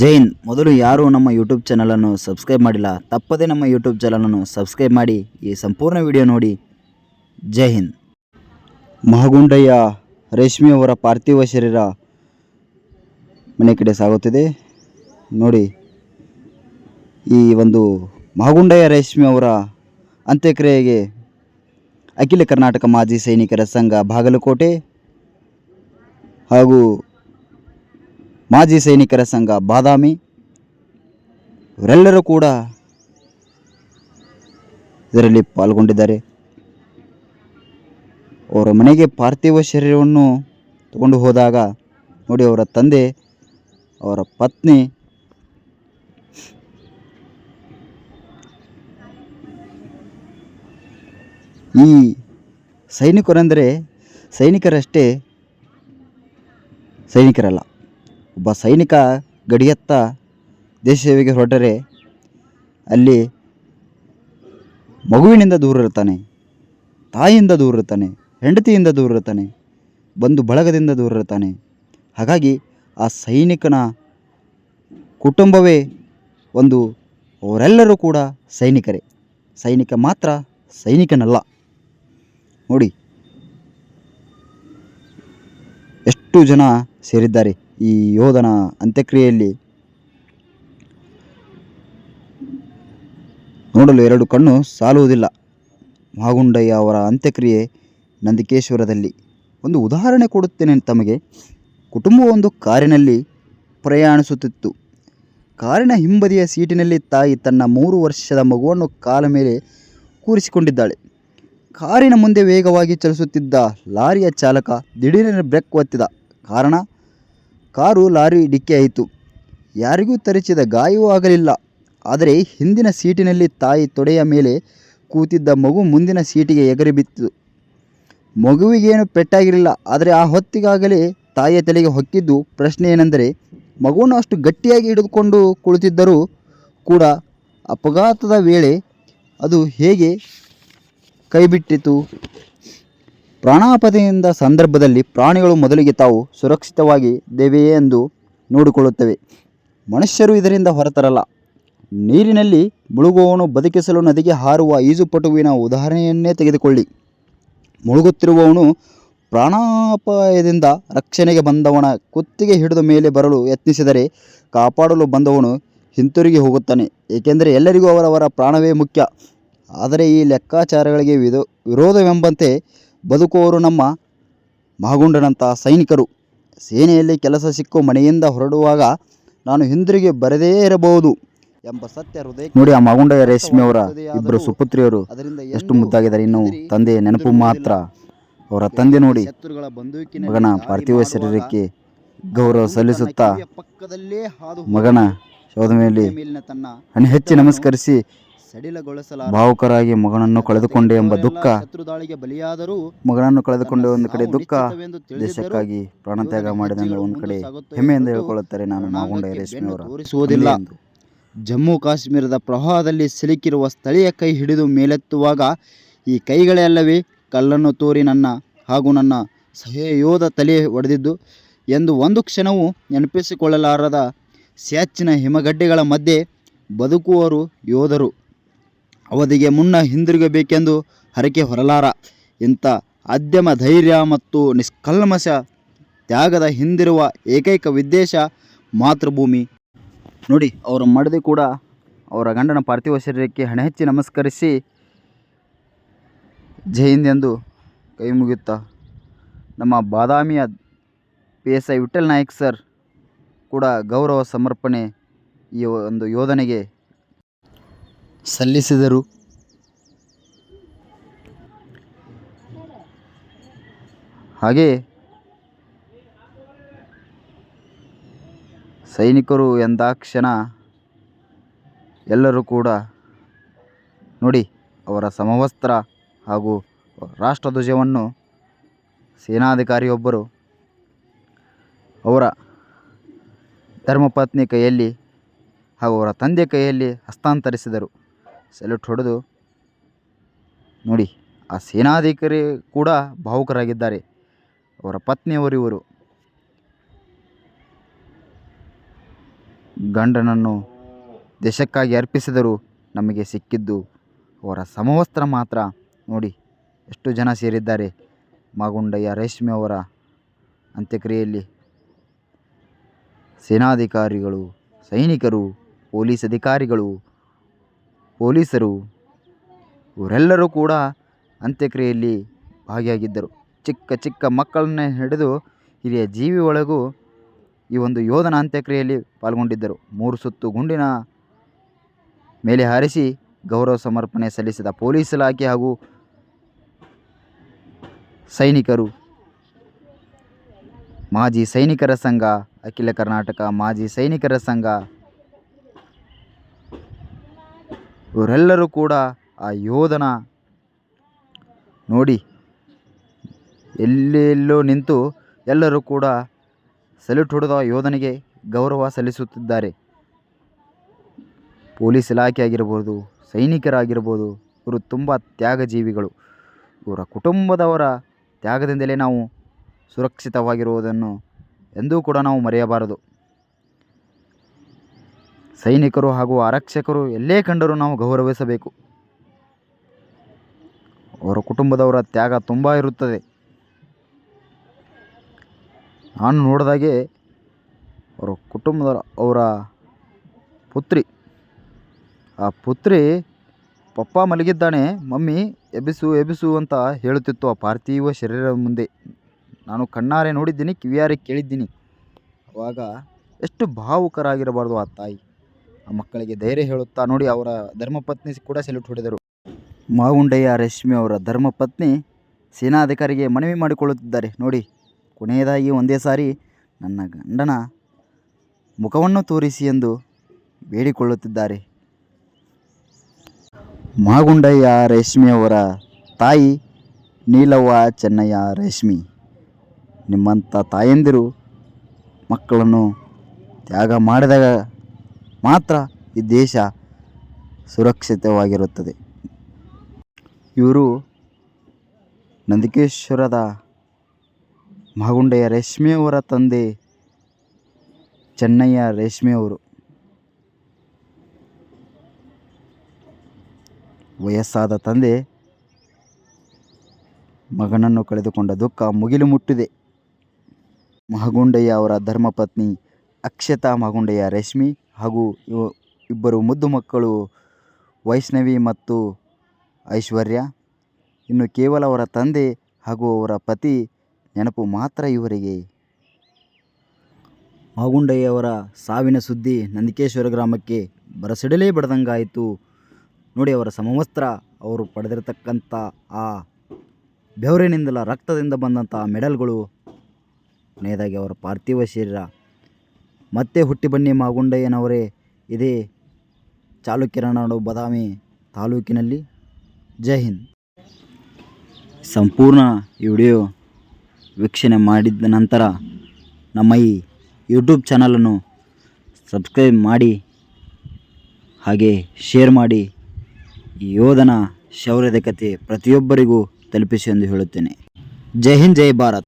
ಜೈನ್, ಮೊದಲು ಯಾರು ನಮ್ಮ ಯೂಟ್ಯೂಬ್ ಚಾನಲನ್ನು ಸಬ್ಸ್ಕ್ರೈಬ್ ಮಾಡಿಲ್ಲ, ತಪ್ಪದೇ ನಮ್ಮ ಯೂಟ್ಯೂಬ್ ಚಾನಲನ್ನು ಸಬ್ಸ್ಕ್ರೈಬ್ ಮಾಡಿ, ಈ ಸಂಪೂರ್ಣ ವಿಡಿಯೋ ನೋಡಿ. ಜೈ ಹಿಂದ್. ಮಹಗುಂಡಯ್ಯ ರೇಷ್ಮಿ ಅವರ ಪಾರ್ಥಿವ ಶರೀರ ಮನೆ ಕಡೆ ಸಾಗುತ್ತಿದೆ. ನೋಡಿ, ಈ ಒಂದು ಮಹಗುಂಡಯ್ಯ ರೇಷ್ಮಿ ಅವರ ಅಂತ್ಯಕ್ರಿಯೆಗೆ ಅಖಿಲ ಕರ್ನಾಟಕ ಮಾಜಿ ಸೈನಿಕರ ಸಂಘ ಬಾಗಲಕೋಟೆ ಹಾಗೂ ಮಾಜಿ ಸೈನಿಕರ ಸಂಘ ಬಾದಾಮಿ. ಇವರೆಲ್ಲರೂ ಕೂಡ ಇದರಲ್ಲಿ ಪಾಲ್ಗೊಂಡಿದ್ದಾರೆ. ಅವರ ಮನೆಗೆ ಪಾರ್ಥಿವ ಶರೀರವನ್ನು ತಗೊಂಡು ಹೋದಾಗ ನೋಡಿ ಅವರ ತಂದೆ, ಅವರ ಪತ್ನಿ. ಈ ಸೈನಿಕರೆಂದರೆ ಸೈನಿಕರಷ್ಟೇ ಸೈನಿಕರಲ್ಲ. ಒಬ್ಬ ಸೈನಿಕ ಗಡಿಯತ್ತ ದೇಶ ಸೇವೆಗೆ ಹೊರಟರೆ, ಅಲ್ಲಿ ಮಗುವಿನಿಂದ ದೂರ ಇರ್ತಾನೆ, ತಾಯಿಯಿಂದ ದೂರ ಇರ್ತಾನೆ, ಹೆಂಡತಿಯಿಂದ ದೂರ ಇರ್ತಾನೆ ಬಂಧು ಬಳಗದಿಂದ ದೂರ ಇರ್ತಾನೆ. ಹಾಗಾಗಿ ಆ ಸೈನಿಕನ ಕುಟುಂಬವೇ ಒಂದು ಅವರೆಲ್ಲರೂ ಕೂಡ ಸೈನಿಕರೇ. ಸೈನಿಕ ಮಾತ್ರ ಸೈನಿಕನಲ್ಲ. ನೋಡಿ, ಎಷ್ಟು ಜನ ಸೇರಿದ್ದಾರೆ. ಈ ಯೋಧನ ಅಂತ್ಯಕ್ರಿಯೆಯಲ್ಲಿ ನೋಡಲು ಎರಡು ಕಣ್ಣು ಸಾಲುವುದಿಲ್ಲ. ಮಾಗುಂಡಯ್ಯ ಅವರ ಅಂತ್ಯಕ್ರಿಯೆ ನಂದಿಕೇಶ್ವರದಲ್ಲಿ. ಒಂದು ಉದಾಹರಣೆ ಕೊಡುತ್ತೇನೆ ತಮಗೆ. ಕುಟುಂಬವೊಂದು ಕಾರಿನಲ್ಲಿ ಪ್ರಯಾಣಿಸುತ್ತಿತ್ತು. ಕಾರಿನ ಹಿಂಬದಿಯ ಸೀಟಿನಲ್ಲಿ ತಾಯಿ ತನ್ನ ಮೂರು ವರ್ಷದ ಮಗುವನ್ನು ಕಾಲ ಮೇಲೆ ಕೂರಿಸಿಕೊಂಡಿದ್ದಾಳೆ. ಕಾರಿನ ಮುಂದೆ ವೇಗವಾಗಿ ಚಲಿಸುತ್ತಿದ್ದ ಲಾರಿಯ ಚಾಲಕ ದಿಢೀರನೆ ಬ್ರೇಕ್ ಒತ್ತಿದ ಕಾರಣ ಕಾರು ಲಾರಿ ಡಿಕ್ಕಿಯಾಯಿತು ಯಾರಿಗೂ ತರಿಸಿದ ಗಾಯವೂ ಆಗಲಿಲ್ಲ. ಆದರೆ ಹಿಂದಿನ ಸೀಟಿನಲ್ಲಿ ತಾಯಿ ತೊಡೆಯ ಮೇಲೆ ಕೂತಿದ್ದ ಮಗು ಮುಂದಿನ ಸೀಟಿಗೆ ಎಗರಿ ಬಿತ್ತು. ಮಗುವಿಗೇನು ಪೆಟ್ಟಾಗಿರಲಿಲ್ಲ. ಆದರೆ ಆ ಹೊತ್ತಿಗಾಗಲೇ ತಾಯಿಯ ತಲೆಗೆ ಹೊಕ್ಕಿದ್ದು ಪ್ರಶ್ನೆ ಏನೆಂದರೆ, ಮಗುವನ್ನು ಅಷ್ಟು ಗಟ್ಟಿಯಾಗಿ ಹಿಡಿದುಕೊಂಡು ಕುಳಿತಿದ್ದರೂ ಕೂಡ ಅಪಘಾತದ ವೇಳೆ ಅದು ಹೇಗೆ ಕೈಬಿಟ್ಟಿತು? ಪ್ರಾಣಾಪದೆಯಿಂದ ಸಂದರ್ಭದಲ್ಲಿ ಪ್ರಾಣಿಗಳು ಮೊದಲಿಗೆ ತಾವು ಸುರಕ್ಷಿತವಾಗಿ ದೇವೆಯೇ ಎಂದು ನೋಡಿಕೊಳ್ಳುತ್ತವೆ. ಮನುಷ್ಯರು ಇದರಿಂದ ಹೊರತರಲ್ಲ. ನೀರಿನಲ್ಲಿ ಮುಳುಗುವವನು ಬದುಕಿಸಲು ನದಿಗೆ ಹಾರುವ ಈಜುಪಟುವಿನ ಉದಾಹರಣೆಯನ್ನೇ ತೆಗೆದುಕೊಳ್ಳಿ. ಮುಳುಗುತ್ತಿರುವವನು ಪ್ರಾಣಾಪಾಯದಿಂದ ರಕ್ಷಣೆಗೆ ಬಂದವನ ಕುತ್ತಿಗೆ ಹಿಡಿದ ಮೇಲೆ ಬರಲು ಯತ್ನಿಸಿದರೆ ಕಾಪಾಡಲು ಬಂದವನು ಹಿಂತಿರುಗಿ ಹೋಗುತ್ತಾನೆ. ಏಕೆಂದರೆ ಎಲ್ಲರಿಗೂ ಅವರವರ ಪ್ರಾಣವೇ ಮುಖ್ಯ. ಆದರೆ ಈ ಲೆಕ್ಕಾಚಾರಗಳಿಗೆ ವಿರೋಧವೆಂಬಂತೆ ಬದುಕುವವರು ನಮ್ಮ ಮಹಗುಂಡನಂಥ ಸೈನಿಕರು. ಸೇನೆಯಲ್ಲಿ ಕೆಲಸ ಸಿಕ್ಕು ಮನೆಯಿಂದ ಹೊರಡುವಾಗ ನಾನು ಹಿಂದಿರುಗಿ ಬರದೇ ಇರಬಹುದು ಎಂಬ ಸತ್ಯ ಹೃದಯ ನೋಡಿ ಆ ಮಗುಂಡ ರೇಷ್ಮೆಯವರ ಇಬ್ಬರು ಸುಪುತ್ರಿಯರು ಎಷ್ಟು ಮುದ್ದಾಗಿದ್ದಾರೆ ಇನ್ನು ತಂದೆಯ ನೆನಪು ಮಾತ್ರ. ಅವರ ತಂದೆ ನೋಡಿ ಮಗನ ಪಾರ್ಥಿವ ಶರೀರಕ್ಕೆ ಗೌರವ ಸಲ್ಲಿಸುತ್ತಾ ಮಗನ ಶೋಧ ಮೇಲೆ ಹೆಚ್ಚಿ ನಮಸ್ಕರಿಸಿ ಭಾವುಕರಾಗಿ ಮಗನನ್ನು ಕಳೆದುಕೊಂಡೆ ಎಂಬ ದುಃಖ ಬಲಿಯಾದರೂ ಮಗನನ್ನು ಕಳೆದುಕೊಂಡೆ ಒಂದು ಕಡೆ ದುಃಖ ದೇಶಕ್ಕಾಗಿ ಪ್ರಾಣತ್ಯಾಗ ಮಾಡಿದ ಒಂದು ಕಡೆ ಹೆಮ್ಮೆಯಿಂದ ಹೇಳಿಕೊಳ್ಳುತ್ತಾರೆ ನಾನು ನಾಗೊಂಡ ರೇಷ್ಮೆ ತೋರಿಸುವುದಿಲ್ಲ. ಜಮ್ಮು ಕಾಶ್ಮೀರದ ಪ್ರವಾಹದಲ್ಲಿ ಸಿಲುಕಿರುವ ಸ್ಥಳೀಯ ಕೈ ಹಿಡಿದು ಮೇಲೆತ್ತುವಾಗ ಈ ಕೈಗಳೆಲ್ಲವೇ ಕಲ್ಲನ್ನು ತೋರಿ ನನ್ನ ಹಾಗೂ ನನ್ನ ಸಹಯೋಧ ತಲೆ ಒಡೆದಿದ್ದು ಎಂದು ಒಂದು ಕ್ಷಣವೂ ನೆನಪಿಸಿಕೊಳ್ಳಲಾರದ ಸ್ಯಾಚಿನ ಹಿಮಗಡ್ಡೆಗಳ ಮಧ್ಯೆ ಬದುಕುವರು ಯೋಧರು. ಅವಧಿಗೆ ಮುನ್ನ ಹಿಂದಿರುಗಬೇಕೆಂದು ಹರಕೆ ಹೊರಲಾರ. ಇಂಥ ಅದ್ಯಮ ಧೈರ್ಯ ಮತ್ತು ನಿಷ್ಕಲ್ಮಶ ತ್ಯಾಗದ ಹಿಂದಿರುವ ಏಕೈಕ ಉದ್ದೇಶ ಮಾತೃಭೂಮಿ. ನೋಡಿ, ಅವರ ಮಡದಿ ಕೂಡ ಅವರ ಗಂಡನ ಪಾರ್ಥಿವ ಶರೀರಕ್ಕೆ ಹಣೆ ಹಚ್ಚಿ ನಮಸ್ಕರಿಸಿ ಜೈ ಹಿಂದ್ ಎಂದು ಕೈ ಮುಗಿಯುತ್ತಾ. ನಮ್ಮ ಬಾದಾಮಿಯ P S I Vithal Nayak sir ಕೂಡ ಗೌರವ ಸಮರ್ಪಣೆ ಈ ಒಂದು ಯೋಧನೆಗೆ ಸಲ್ಲಿಸಿದರು. ಹಾಗೆ ಸೈನಿಕರು ಎಂದಾಕ್ಷಣ ಎಲ್ಲರೂ ಕೂಡ ನೋಡಿ ಅವರ ಸಮವಸ್ತ್ರ ಹಾಗೂ ರಾಷ್ಟ್ರಧ್ವಜವನ್ನು ಸೇನಾಧಿಕಾರಿಯೊಬ್ಬರು ಅವರ ಧರ್ಮಪತ್ನಿ ಕೈಯಲ್ಲಿ ಹಾಗೂ ಅವರ ತಂದೆ ಕೈಯಲ್ಲಿ ಹಸ್ತಾಂತರಿಸಿದರು. ಸೆಲ್ಯೂಟ್ ಹೊಡೆದು ನೋಡಿ, ಆ ಸೇನಾಧಿಕಾರಿ ಕೂಡ ಭಾವುಕರಾಗಿದ್ದಾರೆ. ಅವರ ಪತ್ನಿಯವರು ಇವರು. ಗಂಡನನ್ನು ದೇಶಕ್ಕಾಗಿ ಅರ್ಪಿಸಿದರು ನಮಗೆ ಸಿಕ್ಕಿದ್ದು ಅವರ ಸಮವಸ್ತ್ರ ಮಾತ್ರ. ನೋಡಿ, ಎಷ್ಟು ಜನ ಸೇರಿದ್ದಾರೆ. ಮಾಗುಂಡಯ್ಯ ರೇಷ್ಮೆ ಅವರ ಅಂತ್ಯಕ್ರಿಯೆಯಲ್ಲಿ ಸೇನಾಧಿಕಾರಿಗಳು, ಸೈನಿಕರು, ಪೊಲೀಸ್ ಅಧಿಕಾರಿಗಳು ಪೊಲೀಸರು ಇವರೆಲ್ಲರೂ ಕೂಡ ಅಂತ್ಯಕ್ರಿಯೆಯಲ್ಲಿ ಭಾಗಿಯಾಗಿದ್ದರು. ಚಿಕ್ಕ ಚಿಕ್ಕ ಮಕ್ಕಳನ್ನ ಹಿಡಿದು ಹಿರಿಯ ಜೀವಿ ಒಳಗೂ ಈ ಒಂದು ಯೋಧನ ಅಂತ್ಯಕ್ರಿಯೆಯಲ್ಲಿ ಪಾಲ್ಗೊಂಡಿದ್ದರು. ಮೂರು ಸುತ್ತು ಗುಂಡಿನ ಮೇಲೆ ಹಾರಿಸಿ ಗೌರವ ಸಮರ್ಪಣೆ ಸಲ್ಲಿಸಿದ ಪೊಲೀಸ್ ಇಲಾಖೆ ಹಾಗೂ ಸೈನಿಕರು. ಮಾಜಿ ಸೈನಿಕರ ಸಂಘ, ಅಖಿಲ ಕರ್ನಾಟಕ ಮಾಜಿ ಸೈನಿಕರ ಸಂಘ ಇವರೆಲ್ಲರೂ ಕೂಡ ಆ ಯೋಧನ ನೋಡಿ. ಎಲ್ಲೆಲ್ಲೋ ನಿಂತು ಎಲ್ಲರೂ ಕೂಡ ಸಲ್ಯೂಟ್ ಹೊಡೆದ ಯೋಧನಿಗೆ ಗೌರವ ಸಲ್ಲಿಸುತ್ತಿದ್ದಾರೆ. ಪೊಲೀಸ್ ಇಲಾಖೆ ಆಗಿರ್ಬೋದು, ಸೈನಿಕರಾಗಿರ್ಬೋದು, ಇವರು ತುಂಬ ತ್ಯಾಗಜೀವಿಗಳು. ಇವರ ಕುಟುಂಬದವರ ತ್ಯಾಗದಿಂದಲೇ ನಾವು ಸುರಕ್ಷಿತವಾಗಿರುವುದನ್ನು ಎಂದೂ ಕೂಡ ನಾವು ಮರೆಯಬಾರದು. ಸೈನಿಕರು ಹಾಗೂ ಆರಕ್ಷಕರು ಎಲ್ಲೇ ಕಂಡರೂ ನಾವು ಗೌರವಿಸಬೇಕು. ಅವರ ಕುಟುಂಬದವರ ತ್ಯಾಗ ತುಂಬ ಇರುತ್ತದೆ. ನಾನು ನೋಡಿದಾಗೆ ಅವರ ಕುಟುಂಬದ, ಅವರ ಪುತ್ರಿ, ಆ ಪುತ್ರಿ ಪಪ್ಪ ಮಲಗಿದ್ದಾನೆ, ಮಮ್ಮಿ ಎಬ್ಬಿಸು ಎಬ್ಬಿಸು ಅಂತ ಹೇಳುತ್ತಿತ್ತು. ಆ ಪಾರ್ಥಿವ ಶರೀರದ ಮುಂದೆ ನಾನು ಕಣ್ಣಾರೆ ನೋಡಿದ್ದೀನಿ, ಕಿವಿಯಾರೆ ಕೇಳಿದ್ದೀನಿ. ಆವಾಗ ಎಷ್ಟು ಭಾವುಕರಾಗಿರಬಾರ್ದು ಆ ತಾಯಿ. ಮಕ್ಕಳಿಗೆ ಧೈರ್ಯ ಹೇಳುತ್ತಾ ನೋಡಿ ಅವರ ಧರ್ಮಪತ್ನಿ ಕೂಡ ಸೆಲ್ಯೂಟ್ ಹೊಡೆದರು. ಮಾಗುಂಡಯ್ಯ ರೇಷ್ಮೆ ಅವರ ಧರ್ಮಪತ್ನಿ ಸೇನಾಧಿಕಾರಿಗೆ ಮನವಿ ಮಾಡಿಕೊಳ್ಳುತ್ತಿದ್ದಾರೆ. ನೋಡಿ, ಕೊನೆಯದಾಗಿ ಒಂದೇ ಸಾರಿ ನನ್ನ ಗಂಡನ ಮುಖವನ್ನು ತೋರಿಸಿ ಎಂದು ಬೇಡಿಕೊಳ್ಳುತ್ತಿದ್ದಾರೆ. ಮಾಗುಂಡಯ್ಯ ರೇಷ್ಮಿ ಅವರ ತಾಯಿ ನೀಲವ್ವ ಚೆನ್ನಯ್ಯ ರೇಷ್ಮಿ. ನಿಮ್ಮಂಥ ತಾಯಂದಿರು ಮಕ್ಕಳನ್ನು ತ್ಯಾಗ ಮಾಡಿದಾಗ ಮಾತ್ರ ಈ ದೇಶ ಸುರಕ್ಷಿತವಾಗಿರುತ್ತದೆ. ಇವರು ನಂದಿಕೇಶ್ವರದ ಮಾಗುಂಡೆಯ ರೇಷ್ಮೆಯವರ ತಂದೆ ಚೆನ್ನಯ್ಯ ರೇಷ್ಮೆಯವರು. ವಯಸ್ಸಾದ ತಂದೆ ಮಗನನ್ನು ಕಳೆದುಕೊಂಡ ದುಃಖ ಮುಗಿಲು ಮುಟ್ಟಿದೆ. ಮಹಗುಂಡಯ್ಯ ಅವರ ಧರ್ಮಪತ್ನಿ ಅಕ್ಷತಾ ಮಹಗುಂಡಯ್ಯ ರೇಷ್ಮಿ ಹಾಗೂ ಇಬ್ಬರು ಮುದ್ದು ಮಕ್ಕಳು ವೈಷ್ಣವಿ ಮತ್ತು ಐಶ್ವರ್ಯ. ಇನ್ನು ಕೇವಲ ಅವರ ತಂದೆ ಹಾಗೂ ಅವರ ಪತಿ ನೆನಪು ಮಾತ್ರ ಇವರಿಗೆ. ಮಾಗುಂಡಯ್ಯವರ ಸಾವಿನ ಸುದ್ದಿ ನಂದಿಕೇಶ್ವರ ಗ್ರಾಮಕ್ಕೆ ಬರಸಿಡಲೇ ಬಡ್ದಂಗಾಯಿತು. ನೋಡಿ ಅವರ ಸಮವಸ್ತ್ರ, ಅವರು ಪಡೆದಿರತಕ್ಕಂಥ ಆ ಬೆವರಿನಿಂದಲ ರಕ್ತದಿಂದ ಬಂದಂಥ ಮೆಡಲ್ಗಳು. ಕೊನೆಯದಾಗಿ ಅವರ ಪಾರ್ಥಿವ ಶರೀರ. ಮತ್ತೆ ಹುಟ್ಟಿ ಬನ್ನಿ ಮಾಗುಂಡಯ್ಯನವರೇ. ಇದೇ ಚಾಲುಕ್ಯರ ನಾಡು ಬದಾಮಿ ತಾಲೂಕಿನಲ್ಲಿ. ಜೈ ಹಿಂದ್. ಸಂಪೂರ್ಣ ಈ ವಿಡಿಯೋ ವೀಕ್ಷಣೆ ಮಾಡಿದ ನಂತರ ನಮ್ಮ ಈ ಯೂಟ್ಯೂಬ್ ಚಾನಲನ್ನು ಸಬ್ಸ್ಕ್ರೈಬ್ ಮಾಡಿ, ಹಾಗೆ ಶೇರ್ ಮಾಡಿ. ಯೋಧನ ಶೌರ್ಯದ ಕಥೆ ಪ್ರತಿಯೊಬ್ಬರಿಗೂ ತಲುಪಿಸಿ ಎಂದು ಹೇಳುತ್ತೇನೆ. ಜೈ ಹಿಂದ್, ಜೈ ಭಾರತ್.